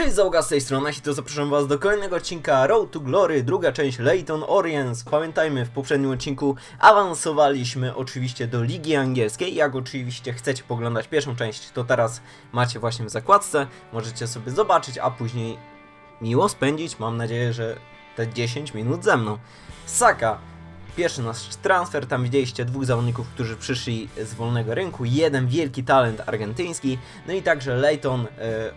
Cześć załoga z tej strony, i to zapraszam was do kolejnego odcinka Road to Glory, druga część Leighton Orients. Pamiętajmy, w poprzednim odcinku awansowaliśmy oczywiście do Ligi Angielskiej. Jak oczywiście chcecie poglądać pierwszą część, to teraz macie właśnie w zakładce. Możecie sobie zobaczyć, a później miło spędzić, mam nadzieję, że te 10 minut ze mną. Saka, Pierwszy nasz transfer, tam widzieliście dwóch zawodników, którzy przyszli z wolnego rynku, jeden wielki talent argentyński, no i także Leighton e,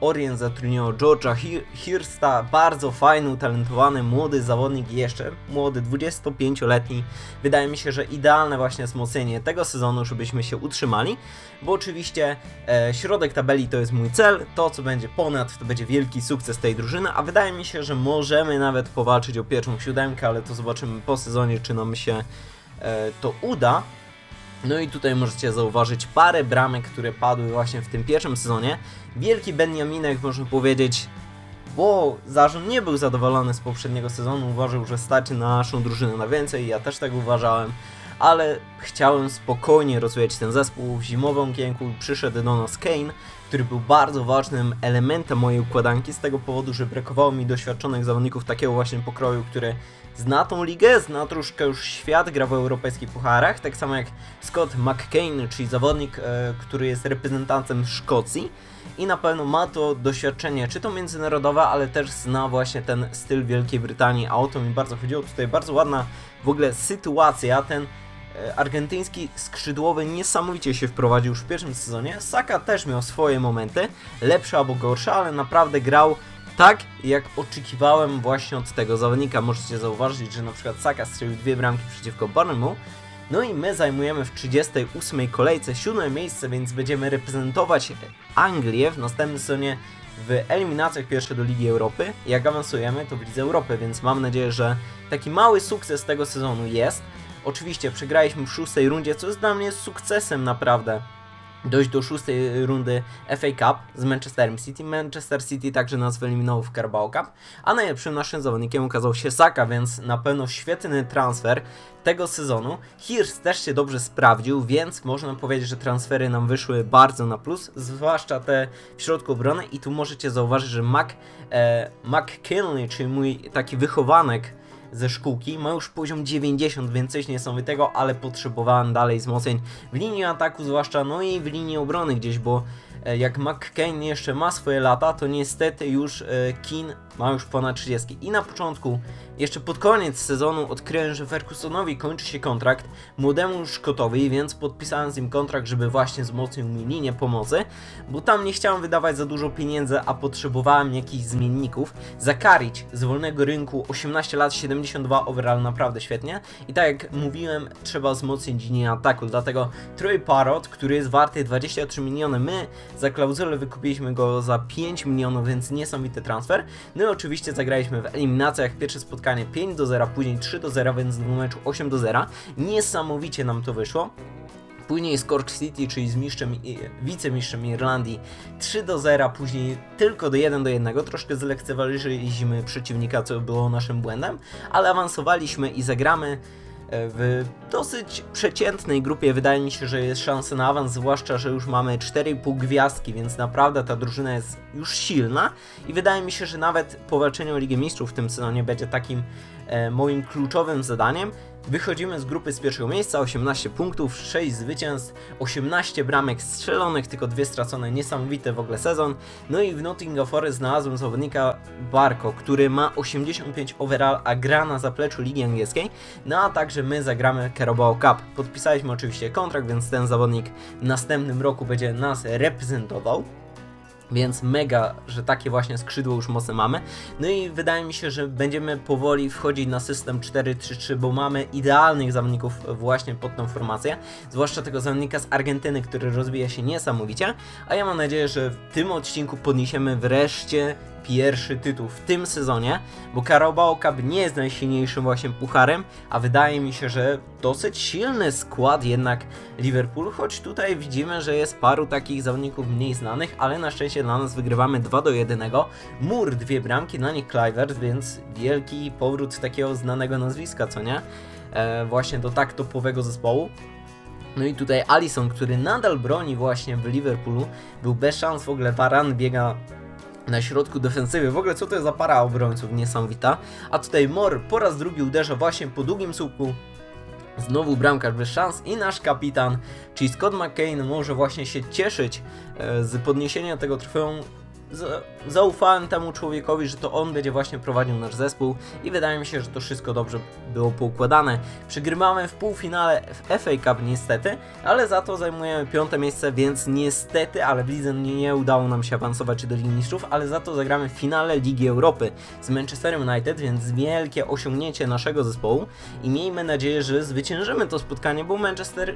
Orient zatrudniono George'a Hir- Hirsta, bardzo fajny, utalentowany, młody zawodnik, jeszcze młody, 25-letni. Wydaje mi się, że idealne właśnie wzmocnienie tego sezonu, żebyśmy się utrzymali, bo oczywiście e, środek tabeli to jest mój cel, to co będzie ponad to będzie wielki sukces tej drużyny, a wydaje mi się, że możemy nawet powalczyć o pierwszą siódemkę, ale to zobaczymy po sezonie, czy nam się e, to uda. No i tutaj możecie zauważyć parę bramek, które padły właśnie w tym pierwszym sezonie. Wielki Benjaminek, można powiedzieć, bo zarząd nie był zadowolony z poprzedniego sezonu, uważał, że stać na naszą drużynę na więcej, ja też tak uważałem, ale chciałem spokojnie rozwijać ten zespół. W zimowym okienku przyszedł do nas Kane, który był bardzo ważnym elementem mojej układanki, z tego powodu, że brakowało mi doświadczonych zawodników takiego właśnie pokroju, który zna tą ligę, zna troszkę już świat, gra w europejskich pucharach, tak samo jak Scott McCain, czyli zawodnik, e, który jest reprezentantem Szkocji i na pewno ma to doświadczenie, czy to międzynarodowe, ale też zna właśnie ten styl Wielkiej Brytanii, a o to mi bardzo chodziło. Tutaj bardzo ładna w ogóle sytuacja, ten argentyński skrzydłowy niesamowicie się wprowadził już w pierwszym sezonie. Saka też miał swoje momenty, lepsze albo gorsze, ale naprawdę grał tak, jak oczekiwałem właśnie od tego zawodnika. Możecie zauważyć, że na przykład Saka strzelił dwie bramki przeciwko Bournemouth. No i my zajmujemy w 38 kolejce siódme miejsce, więc będziemy reprezentować Anglię w następnym sezonie w eliminacjach pierwsze do Ligi Europy. Jak awansujemy, to w Lidze Europy, więc mam nadzieję, że taki mały sukces tego sezonu jest. Oczywiście przegraliśmy w szóstej rundzie, co jest dla mnie sukcesem naprawdę dojść do szóstej rundy FA Cup z Manchesterem City. Manchester City także nas wyeliminował w Carabao Cup, a najlepszym naszym zawodnikiem okazał się Saka, więc na pewno świetny transfer tego sezonu. Hirst też się dobrze sprawdził, więc można powiedzieć, że transfery nam wyszły bardzo na plus, zwłaszcza te w środku obrony i tu możecie zauważyć, że Mac, e, McKinley, czyli mój taki wychowanek ze szkółki. Ma już poziom 90, więc coś niesamowitego, ale potrzebowałem dalej wzmocnień w linii ataku, zwłaszcza no i w linii obrony gdzieś, bo jak McCain jeszcze ma swoje lata, to niestety już e, Keane ma już ponad 30. I na początku, jeszcze pod koniec sezonu odkryłem, że Fergusonowi kończy się kontrakt, młodemu Szkotowi, więc podpisałem z nim kontrakt, żeby właśnie wzmocnił mi linię pomocy, bo tam nie chciałem wydawać za dużo pieniędzy, a potrzebowałem jakichś zmienników. Zakarić z wolnego rynku, 18 lat, 72 overall, naprawdę świetnie. I tak jak mówiłem, trzeba wzmocnić linię ataku, dlatego Troy Parrot, który jest warty 23 miliony, my za klauzulę wykupiliśmy go za 5 milionów, więc niesamowity transfer. No i oczywiście zagraliśmy w eliminacjach, pierwsze spotkanie 5 do 0, później 3 do 0, więc w meczu 8 do 0. Niesamowicie nam to wyszło. Później z Cork City, czyli z mistrzem, wicemistrzem Irlandii 3 do 0, później tylko do 1 do 1. Troszkę zlekceważyliśmy przeciwnika, co było naszym błędem, ale awansowaliśmy i zagramy w dosyć przeciętnej grupie. Wydaje mi się, że jest szansa na awans, zwłaszcza, że już mamy 4,5 gwiazdki, więc naprawdę ta drużyna jest już silna i wydaje mi się, że nawet powalczenie o Ligę Mistrzów w tym sezonie będzie takim e, moim kluczowym zadaniem. Wychodzimy z grupy z pierwszego miejsca, 18 punktów, 6 zwycięstw, 18 bramek strzelonych, tylko dwie stracone, niesamowity w ogóle sezon. No i w Nottingham Forest znalazłem zawodnika Barco, który ma 85 overall, a gra na zapleczu Ligi Angielskiej. No a także my zagramy Carabao Cup. Podpisaliśmy oczywiście kontrakt, więc ten zawodnik w następnym roku będzie nas reprezentował. Więc mega, że takie właśnie skrzydło już mocne mamy. No i wydaje mi się, że będziemy powoli wchodzić na system 4-3-3, bo mamy idealnych zawodników właśnie pod tą formację. Zwłaszcza tego zawodnika z Argentyny, który rozwija się niesamowicie. A ja mam nadzieję, że w tym odcinku podniesiemy wreszcie pierwszy tytuł w tym sezonie, bo Carabao Cup nie jest najsilniejszym właśnie pucharem, a wydaje mi się, że dosyć silny skład jednak Liverpool, choć tutaj widzimy, że jest paru takich zawodników mniej znanych, ale na szczęście dla nas wygrywamy 2 do 1. Mur dwie bramki, na nich Clivert, więc wielki powrót takiego znanego nazwiska, co nie? E, właśnie do tak topowego zespołu. No i tutaj Alisson, który nadal broni właśnie w Liverpoolu, był bez szans w ogóle, Varan biega na środku defensywy. W ogóle co to jest za para obrońców niesamowita. A tutaj Mor po raz drugi uderza właśnie po długim słupku. Znowu bramkarz bez szans i nasz kapitan, czyli Scott McCain może właśnie się cieszyć e, z podniesienia tego trofeum. Za- Zaufałem temu człowiekowi, że to on będzie właśnie prowadził nasz zespół i wydaje mi się, że to wszystko dobrze było poukładane. Przegrywamy w półfinale w FA Cup niestety, ale za to zajmujemy piąte miejsce, więc niestety, ale w lidze nie, udało nam się awansować do Ligi Mistrzów, ale za to zagramy w finale Ligi Europy z Manchesterem United, więc wielkie osiągnięcie naszego zespołu i miejmy nadzieję, że zwyciężymy to spotkanie, bo Manchester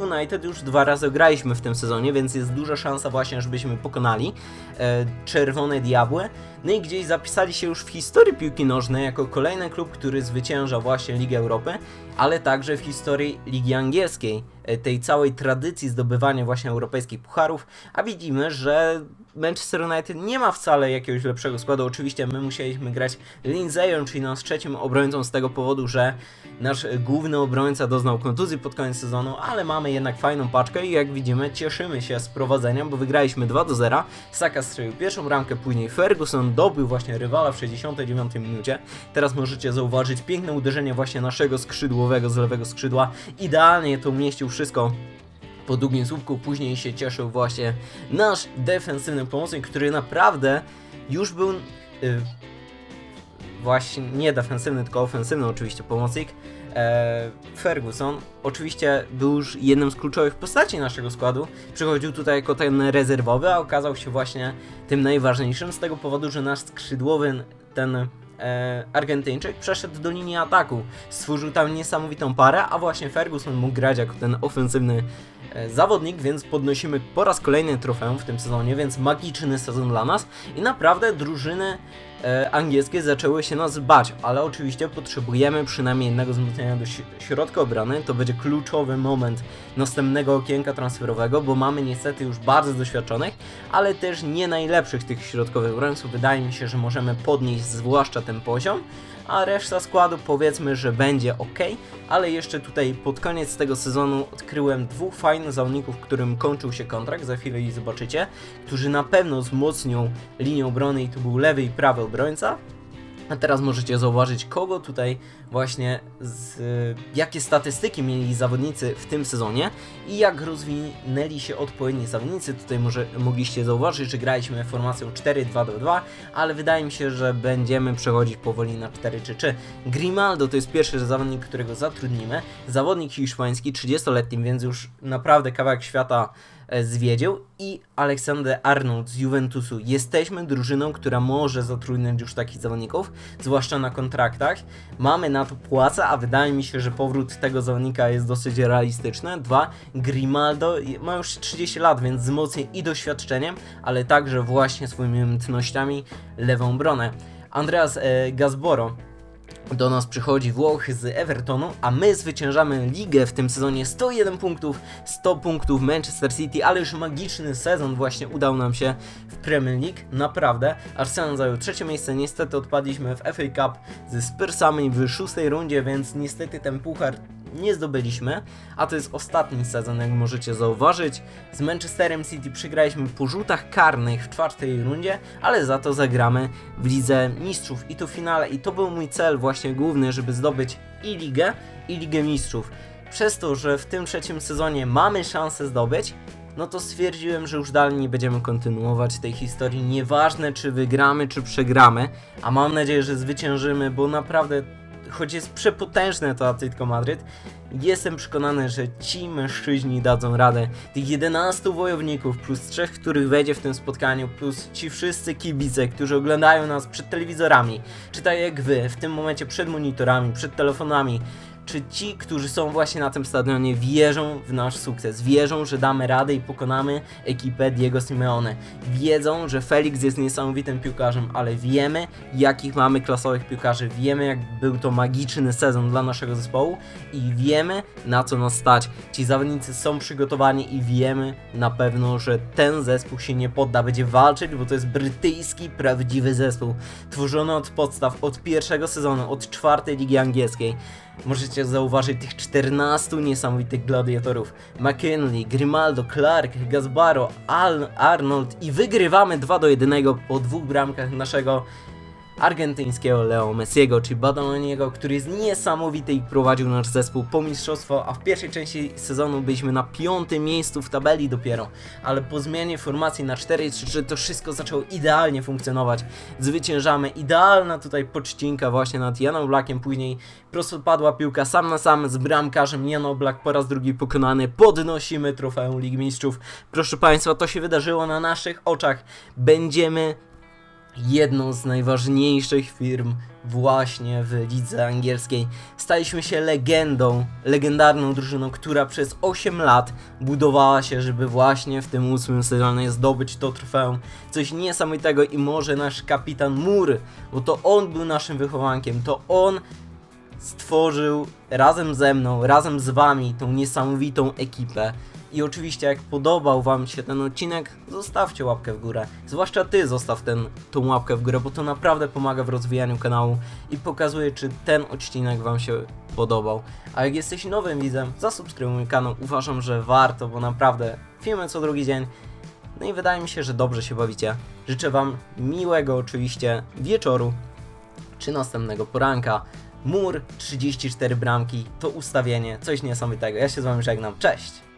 United już dwa razy graliśmy w tym sezonie, więc jest duża szansa właśnie, żebyśmy pokonali e, Czerwone Diabły. No i gdzieś zapisali się już w historii piłki nożnej jako kolejny klub, który zwycięża właśnie Ligę Europy, ale także w historii Ligi Angielskiej, tej całej tradycji zdobywania właśnie europejskich pucharów, a widzimy, że Manchester United nie ma wcale jakiegoś lepszego składu. Oczywiście my musieliśmy grać Lindsayem, czyli nas trzecim obrońcą z tego powodu, że nasz e, główny obrońca doznał kontuzji pod koniec sezonu, ale mamy jednak fajną paczkę i jak widzimy cieszymy się z prowadzenia, bo wygraliśmy 2 do 0. Saka strzelił pierwszą bramkę, później Ferguson dobił właśnie rywala w 69 minucie. Teraz możecie zauważyć piękne uderzenie właśnie naszego skrzydłowego z lewego skrzydła. Idealnie to umieścił wszystko po długim słupku. Później się cieszył właśnie nasz defensywny pomocnik, który naprawdę już był y, właśnie nie defensywny, tylko ofensywny oczywiście pomocnik. E, Ferguson oczywiście był już jednym z kluczowych postaci naszego składu. Przychodził tutaj jako ten rezerwowy, a okazał się właśnie tym najważniejszym z tego powodu, że nasz skrzydłowy ten e, Argentyńczyk przeszedł do linii ataku. Stworzył tam niesamowitą parę, a właśnie Ferguson mógł grać jako ten ofensywny e, zawodnik, więc podnosimy po raz kolejny trofeum w tym sezonie, więc magiczny sezon dla nas i naprawdę drużyny e, angielskie zaczęły się nas bać, ale oczywiście potrzebujemy przynajmniej jednego wzmocnienia do środka obrony, to będzie kluczowy moment następnego okienka transferowego, bo mamy niestety już bardzo doświadczonych, ale też nie najlepszych tych środkowych obrońców. Wydaje mi się, że możemy podnieść zwłaszcza ten poziom, a reszta składu powiedzmy, że będzie ok, ale jeszcze tutaj pod koniec tego sezonu odkryłem dwóch fajnych zawodników, którym kończył się kontrakt, za chwilę ich zobaczycie, którzy na pewno wzmocnią linię obrony i to był lewy i prawy obrońca. A teraz możecie zauważyć, kogo tutaj właśnie, z, jakie statystyki mieli zawodnicy w tym sezonie i jak rozwinęli się odpowiedni zawodnicy. Tutaj może mogliście zauważyć, że graliśmy formacją 4-2-2, ale wydaje mi się, że będziemy przechodzić powoli na 4-3-3. Grimaldo to jest pierwszy zawodnik, którego zatrudnimy. Zawodnik hiszpański, 30-letni, więc już naprawdę kawałek świata e, zwiedził i Aleksander Arnold z Juventusu. Jesteśmy drużyną, która może zatrudniać już takich zawodników, zwłaszcza na kontraktach. Mamy na to płacę, a wydaje mi się, że powrót tego zawodnika jest dosyć realistyczny. Dwa, Grimaldo ma już 30 lat, więc wzmocni i doświadczeniem, ale także właśnie swoimi umiejętnościami lewą bronę. Andreas e, Gazboro do nas przychodzi Włoch z Evertonu, a my zwyciężamy ligę w tym sezonie 101 punktów, 100 punktów Manchester City, ale już magiczny sezon właśnie udał nam się w Premier League, naprawdę. Arsenal zajął trzecie miejsce, niestety odpadliśmy w FA Cup ze Spursami w szóstej rundzie, więc niestety ten puchar nie zdobyliśmy, a to jest ostatni sezon, jak możecie zauważyć. Z Manchesterem City przegraliśmy po rzutach karnych w czwartej rundzie, ale za to zagramy w Lidze Mistrzów i to finale. I to był mój cel właśnie główny, żeby zdobyć i Ligę, i Ligę Mistrzów. Przez to, że w tym trzecim sezonie mamy szansę zdobyć, no to stwierdziłem, że już dalej nie będziemy kontynuować tej historii. Nieważne, czy wygramy, czy przegramy, a mam nadzieję, że zwyciężymy, bo naprawdę choć jest przepotężne to Atletico Madryt, jestem przekonany, że ci mężczyźni dadzą radę. Tych 11 wojowników, plus trzech, których wejdzie w tym spotkaniu, plus ci wszyscy kibice, którzy oglądają nas przed telewizorami, czy tak jak wy, w tym momencie przed monitorami, przed telefonami, czy ci, którzy są właśnie na tym stadionie, wierzą w nasz sukces, wierzą, że damy radę i pokonamy ekipę Diego Simeone. Wiedzą, że Felix jest niesamowitym piłkarzem, ale wiemy, jakich mamy klasowych piłkarzy, wiemy, jak był to magiczny sezon dla naszego zespołu i wiemy, na co nas stać. Ci zawodnicy są przygotowani i wiemy na pewno, że ten zespół się nie podda, będzie walczyć, bo to jest brytyjski, prawdziwy zespół, tworzony od podstaw, od pierwszego sezonu, od czwartej ligi angielskiej. Możecie zauważyć tych 14 niesamowitych gladiatorów. McKinley, Grimaldo, Clark, Gazbaro, Al Arnold i wygrywamy 2 do 1 po dwóch bramkach naszego argentyńskiego Leo Messiego, czy Badaloniego, który jest niesamowity i prowadził nasz zespół po mistrzostwo, a w pierwszej części sezonu byliśmy na piątym miejscu w tabeli dopiero, ale po zmianie formacji na 4-3-3 to wszystko zaczęło idealnie funkcjonować. Zwyciężamy, idealna tutaj poczcinka właśnie nad Janą Blackiem, później prosto padła piłka sam na sam z bramkarzem Jano Black po raz drugi pokonany, podnosimy trofeum Ligi Mistrzów. Proszę Państwa, to się wydarzyło na naszych oczach. Będziemy jedną z najważniejszych firm właśnie w lidze angielskiej. Staliśmy się legendą, legendarną drużyną, która przez 8 lat budowała się, żeby właśnie w tym ósmym sezonie zdobyć to trofeum. Coś niesamowitego i może nasz kapitan Mur, bo to on był naszym wychowankiem, to on stworzył razem ze mną, razem z wami tą niesamowitą ekipę. I oczywiście jak podobał wam się ten odcinek, zostawcie łapkę w górę. Zwłaszcza ty zostaw ten, tą łapkę w górę, bo to naprawdę pomaga w rozwijaniu kanału i pokazuje, czy ten odcinek wam się podobał. A jak jesteś nowym widzem, zasubskrybuj mój kanał. Uważam, że warto, bo naprawdę filmy co drugi dzień. No i wydaje mi się, że dobrze się bawicie. Życzę wam miłego oczywiście wieczoru czy następnego poranka. Mur, 34 bramki, to ustawienie, coś niesamowitego. Ja się z wami żegnam, cześć!